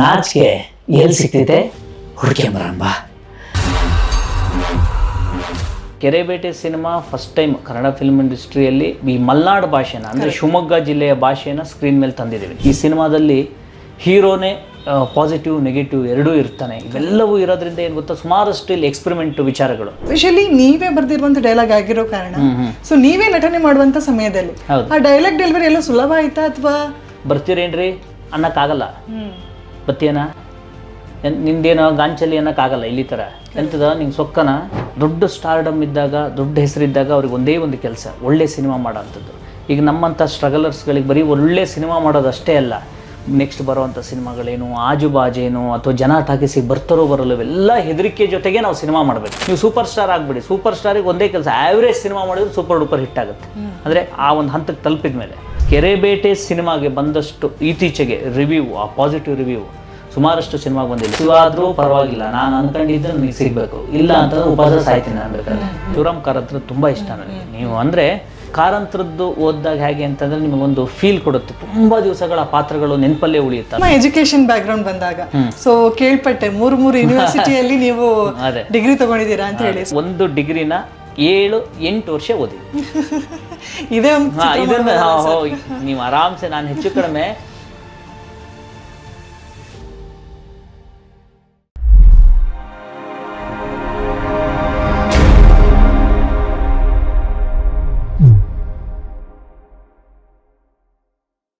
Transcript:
ನಾಚಿಕೆ ಎಲ್ಲಿ ಸಿಕ್ತಿದೆ ಹುಡ್ಕೊಂಬರಂಬ Kerebete cinema first time Kannada film ಇಂಡಸ್ಟ್ರಿಯಲ್ಲಿ ಈ ಮಲ್ನಾಡು ಭಾಷೆನ ಅಂದರೆ ಶಿವಮೊಗ್ಗ ಜಿಲ್ಲೆಯ ಭಾಷೆನ ಸ್ಕ್ರೀನ್ ಮೇಲೆ ತಂದಿದ್ದೀವಿ. ಈ ಸಿನಿಮಾದಲ್ಲಿ ಹೀರೋನೇ ಪಾಸಿಟಿವ್ ನೆಗೆಟಿವ್ ಎರಡೂ ಇರ್ತಾನೆ. ಇವೆಲ್ಲವೂ ಇರೋದ್ರಿಂದ ಏನು ಗೊತ್ತಾ? ಸುಮಾರಷ್ಟು ಇಲ್ಲಿ ಎಕ್ಸ್ಪೆರಿಮೆಂಟ್ ವಿಚಾರಗಳು. ಸ್ಪೆಷಲಿ ನೀವೇ ಬರ್ದಿರುವಂತ ಡೈಲಾಗ್ ಆಗಿರೋ ಕಾರಣ. ಸೊ ನೀವೇ ನಟನೆ ಮಾಡುವಂತ ಸಮಯದಲ್ಲಿ. ಆ ಡೈಲಾಗ್ ಡೆಲಿವರಿ ಎಲ್ಲ ಸುಲಭ ಆಯ್ತಾ ಅಥವಾ? ಬರ್ತೀರೇನ್ರಿ? ಅನ್ನಕ್ಕಾಗಲ್ಲ. ಬತ್ತೀಯನ ಎನ್- ನಿಂದೇನೋ ಗಾಂಚಲಿ ಅನ್ನೋಕ್ಕಾಗಲ್ಲ ಇಲ್ಲಿ ಥರ ಎಂಥದ ನಿಂಗೆ ಸೊಕ್ಕನ? ದೊಡ್ಡ ಸ್ಟಾರ್ಡಮ್ ಇದ್ದಾಗ ದೊಡ್ಡ ಹೆಸರಿದ್ದಾಗ ಅವ್ರಿಗೆ ಒಂದೇ ಒಂದು ಕೆಲಸ ಒಳ್ಳೆ ಸಿನಿಮಾ ಮಾಡೋಂಥದ್ದು. ಈಗ ನಮ್ಮಂಥ ಸ್ಟ್ರಗಲರ್ಸ್ಗಳಿಗೆ ಬರೀ ಒಳ್ಳೆ ಸಿನಿಮಾ ಮಾಡೋದು ಅಷ್ಟೇ ಅಲ್ಲ ನೆಕ್ಸ್ಟ್ ಬರೋವಂಥ ಸಿನಿಮಾಗಳೇನು ಆಜು ಬಾಜೇನು ಅಥವಾ ಜನ ಟಾಕಿಸಿಗೆ ಬರ್ತಾರೋ ಬರಲ್ಲ ಎಲ್ಲ ಹೆದರಿಕೆ ಜೊತೆಗೆ ನಾವು ಸಿನಿಮಾ ಮಾಡಬೇಕು. ನೀವು ಸೂಪರ್ ಸ್ಟಾರ್ ಆಗಿಬಿಡಿ. ಸೂಪರ್ ಸ್ಟಾರಿಗೆ ಒಂದೇ ಕೆಲಸ ಆ್ಯಾವ್ರೇಜ್ ಸಿನಿಮಾ ಮಾಡಿದ್ರೆ ಸೂಪರ್ ಡೂಪರ್ ಹಿಟ್ ಆಗುತ್ತೆ ಅಂದರೆ ಆ ಒಂದು ಹಂತಕ್ಕೆ ತಲುಪಿದ ಮೇಲೆ ಕೆರೆಬೇಟೆ ಸಿನಿಮಾಗೆ ಬಂದಷ್ಟು ಇತ್ತೀಚೆಗೆ ರಿವ್ಯೂ ಆ ಪಾಸಿಟಿವ್ ರಿವ್ಯೂ ಸುಮಾರಷ್ಟು ಸಿನಿಮಾಗೆ ಬಂದಿಲ್ಲ. ಇವಾದರೂ ಪರವಾಗಿಲ್ಲ. ನಾನು ಅನ್ಕೊಂಡಿದ್ರೆ ನನಗೆ ಸಿಗಬೇಕು. ಇಲ್ಲ ಅಂತಂದ್ರೆ ಉಪವಾಸ ಸಾಯ್ತೀನಿ ನಾನು ಬೇಕಾದ್ರೆ. ಶಿವರಾಮ್ ಕಾರಂತರ ತುಂಬ ಇಷ್ಟ ನನಗೆ. ನೀವು ಅಂದರೆ ಕಾರಂತರದ್ದು ಓದಿದಾಗ ಹೇಗೆ ಅಂತಂದ್ರೆ ನಿಮಗೊಂದು ಫೀಲ್ ಕೊಡುತ್ತೆ. ತುಂಬಾ ದಿವಸಗಳ ಪಾತ್ರಗಳು ನೆನಪಲ್ಲೇ ಉಳಿಯುತ್ತೆ ನಮ್ಮ ಎಜುಕೇಶನ್ ಬ್ಯಾಕ್ ಗ್ರೌಂಡ್ ಬಂದಾಗ ಸೊ ಕೇಳ್ಪಟ್ಟೆ ಮೂರು ಮೂರು ಯೂನಿವರ್ಸಿಟಿಯಲ್ಲಿ ನೀವು ಅದೇ. ಡಿಗ್ರಿ ತಗೊಂಡಿದ್ದೀರಾ ಅಂತ ಹೇಳಿ. ಒಂದು ಡಿಗ್ರಿನ ಏಳು ಎಂಟು ವರ್ಷ ಓದಿದ್ವಿ ಇದನ್ನ ನೀವು ಆರಾಮ್ಸೆ ನಾನು ಹೆಚ್ಚು ಕಡಿಮೆ